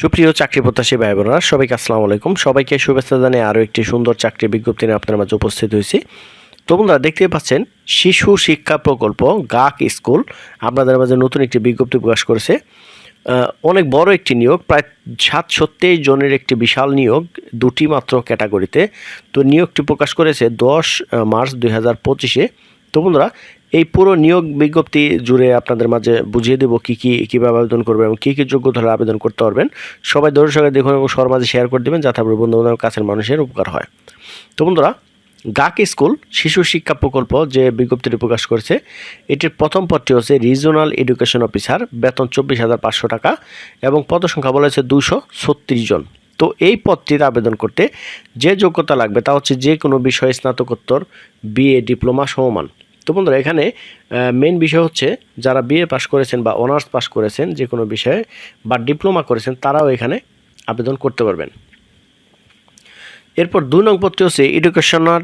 সুপ্রিয় চাকরি প্রত্যাশী ভাই বোনেরা সবাইকে আসসালামু আলাইকুম। সবাইকে শুভেচ্ছা জানিয়ে আরও একটি সুন্দর চাকরি বিজ্ঞপ্তি নিয়ে আপনার মাঝে উপস্থিত হয়েছি। তো বন্ধুরা, দেখতে পাচ্ছেন, শিশু শিক্ষা প্রকল্প, গাক স্কুল আপনাদের মাঝে নতুন একটি বিজ্ঞপ্তি প্রকাশ করেছে। অনেক বড় একটি নিয়োগ, প্রায় সাতশো তেইশ জনের একটি বিশাল নিয়োগ, দুটি মাত্র ক্যাটাগরিতে। তো নিয়োগটি প্রকাশ করেছে দশ মার্চ দুই হাজার পঁচিশে। তো বন্ধুরা, এই পুরো নিয়োগ বিজ্ঞপ্তি জুড়ে আপনাদের মাঝে বুঝিয়ে দেবো কী কী, কীভাবে আবেদন করবেন এবং কী কী যোগ্যতা হলে আবেদন করতে পারবেন। সবাই ধৈর্য সঙ্গে দেখুন এবং সবার মাঝে শেয়ার করে দেবেন যাতে আপনার বন্ধু কাছের মানুষের উপকার হয়। তো বন্ধুরা, গাক স্কুল, শিশু শিক্ষা প্রকল্প যে বিজ্ঞপ্তিটি প্রকাশ করেছে, এটির প্রথম পদটি হচ্ছে রিজনাল এডুকেশন অফিসার বেতন চব্বিশ হাজার পাঁচশো টাকা এবং পদসংখ্যা বলা হয়েছে দুশো ছত্রিশ জন। তো এই পদটিতে আবেদন করতে যে যোগ্যতা লাগবে তা হচ্ছে যে কোনো বিষয়ে স্নাতকোত্তর বিএ ডিপ্লোমা সমমান তো বন্ধুরা, এখানে মেন বিষয় হচ্ছে যারা বিএ পাস করেছেন বা অনার্স পাস করেছেন যে কোনো বিষয়ে বা ডিপ্লোমা করেছেন, তারাও এখানে আবেদন করতে পারবেন। এরপর দুই নং পদটি হচ্ছে এডুকেশনাল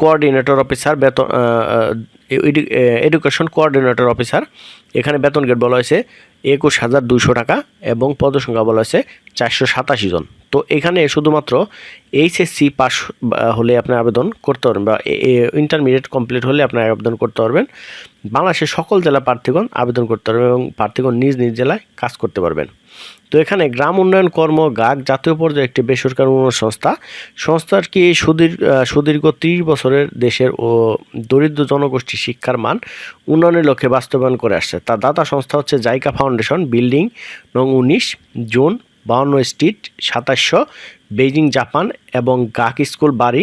কোঅর্ডিনেটর অফিসার বেতন এডুকেশন কোঅর্ডিনেটর অফিসার এখানে বেতন গেট বলা হয়েছে একুশ হাজার দুশো টাকা এবং পদসংখ্যা বলা হয়েছে চারশো সাতাশি জন। তো এখানে শুধুমাত্র এইচএসসি পাস হলে আপনি আবেদন করতে পারবেন বা ইন্টারমিডিয়েট কমপ্লিট হলে আপনি আবেদন করতে পারবেন। বাংলাদেশের সকল জেলা প্রার্থীগণ আবেদন করতে পারবেন এবং প্রার্থীগণ নিজ নিজ জেলায় কাজ করতে পারবেন। তো এখানে গ্রাম উন্নয়ন কর্ম গাগ জাতীয় পর্যায়ে একটি বেসরকারি উন্নয়ন সংস্থা। সংস্থার কি সুদীর সুদীর্ঘ ত্রিশ বছরের দেশের ও দরিদ্র জনগোষ্ঠী শিক্ষার মান উন্নয়নের লক্ষ্যে বাস্তবায়ন করে আসছে? তার দাতা সংস্থা হচ্ছে জাইকা ফাউন্ডেশন, বিল্ডিং নং উনিশ, জুন বাউন্ন স্ট্রিট, সাতাশশো, বেইজিং, জাপান এবং গাক স্কুল বাড়ি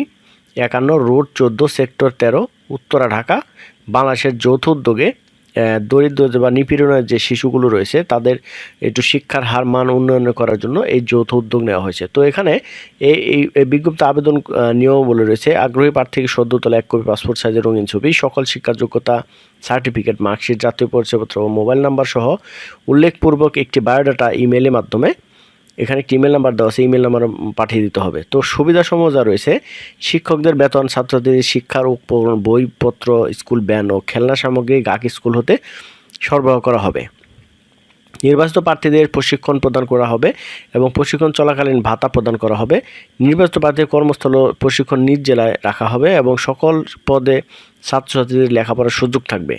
একান্ন, রোড চোদ্দ, সেক্টর তেরো, উত্তরা, ঢাকা। বাংলাদেশের যৌথ উদ্যোগে দরিদ্র বা নিপীড়নের যে শিশুগুলো রয়েছে, তাদের একটু শিক্ষার হার, মান উন্নয়ন করার জন্য এই যৌথ উদ্যোগ নেওয়া হয়েছে। তো এখানে এই এই বিজ্ঞপ্তি আবেদন নিয়মাবলী নিয়ম বলে রয়েছে, আগ্রহী প্রার্থীকে সদ্য তোলা এক কপি পাসপোর্ট সাইজের রঙিন ছবি, সকল শিক্ষার যোগ্যতা সার্টিফিকেট, মার্কশিট, জাতীয় পরিচয়পত্র ও মোবাইল নাম্বার সহ উল্লেখপূর্বক একটি বায়োডাটা ইমেলের মাধ্যমে এখানে একটি ইমেল নাম্বার দেওয়া আছে ইমেল নাম্বার পাঠিয়ে দিতে হবে। তো সুবিধাসমূহ যা রয়েছে, শিক্ষকদের বেতন, ছাত্রছাত্রীদের শিক্ষার উপকরণ, বইপত্র, স্কুল ব্যান ও খেলনা সামগ্রী, গাক স্কুল হতে সরবরাহ করা হবে। নির্বাচিত প্রার্থীদের প্রশিক্ষণ প্রদান করা হবে এবং প্রশিক্ষণ চলাকালীন ভাতা প্রদান করা হবে। নির্বাচিত প্রার্থীর কর্মস্থল প্রশিক্ষণ নিজ জেলায় রাখা হবে এবং সকল পদে ছাত্রছাত্রীদের লেখাপড়ার সুযোগ থাকবে।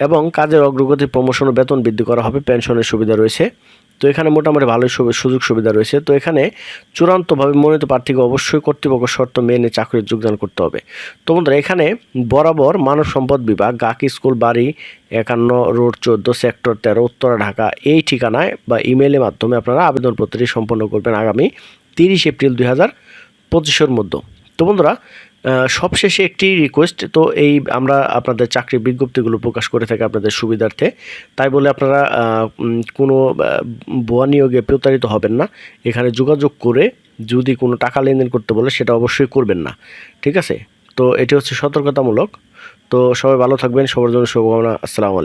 এবং কাজের অগ্রগতি, প্রমোশন ও বেতন বৃদ্ধি করা হবে। পেনশনের সুবিধা রয়েছে। তো এখানে মোটামুটি ভালোই সুযোগ সুবিধা রয়েছে। তো এখানে চূড়ান্তভাবে মনোনীত প্রার্থীকে অবশ্যই কর্তৃপক্ষ শর্ত মেনে চাকরির যোগদান করতে হবে। তো বন্ধুরা, এখানে বরাবর মানব সম্পদ বিভাগ, গাক স্কুল, বাড়ি একান্ন, রোড চোদ্দ, সেক্টর তেরো, উত্তরা, ঢাকা এই ঠিকানায় বা ইমেলের মাধ্যমে আপনারা আবেদনপত্রটি সম্পন্ন করবেন আগামী তিরিশ এপ্রিল দুই হাজার পঁচিশের মধ্যে। তো বন্ধুরা সবশেষে একটি রিকোয়েস্ট তো এই আমরা আপনাদের চাকরি বিজ্ঞপ্তিগুলো প্রকাশ করে থাকি আপনাদের সুবিধার্থে। তাই বলে আপনারা কোনো বোয়া নিয়োগে প্রতারিত হবেন না। এখানে যোগাযোগ করে যদি কোনো টাকা লেনদেন করতে বলে, সেটা অবশ্যই করবেন না। ঠিক আছে? তো এটি হচ্ছে সতর্কতামূলক। তো সবাই ভালো থাকবেন, সবার জন্য শুভকামনা। আসসালামু আলাইকুম।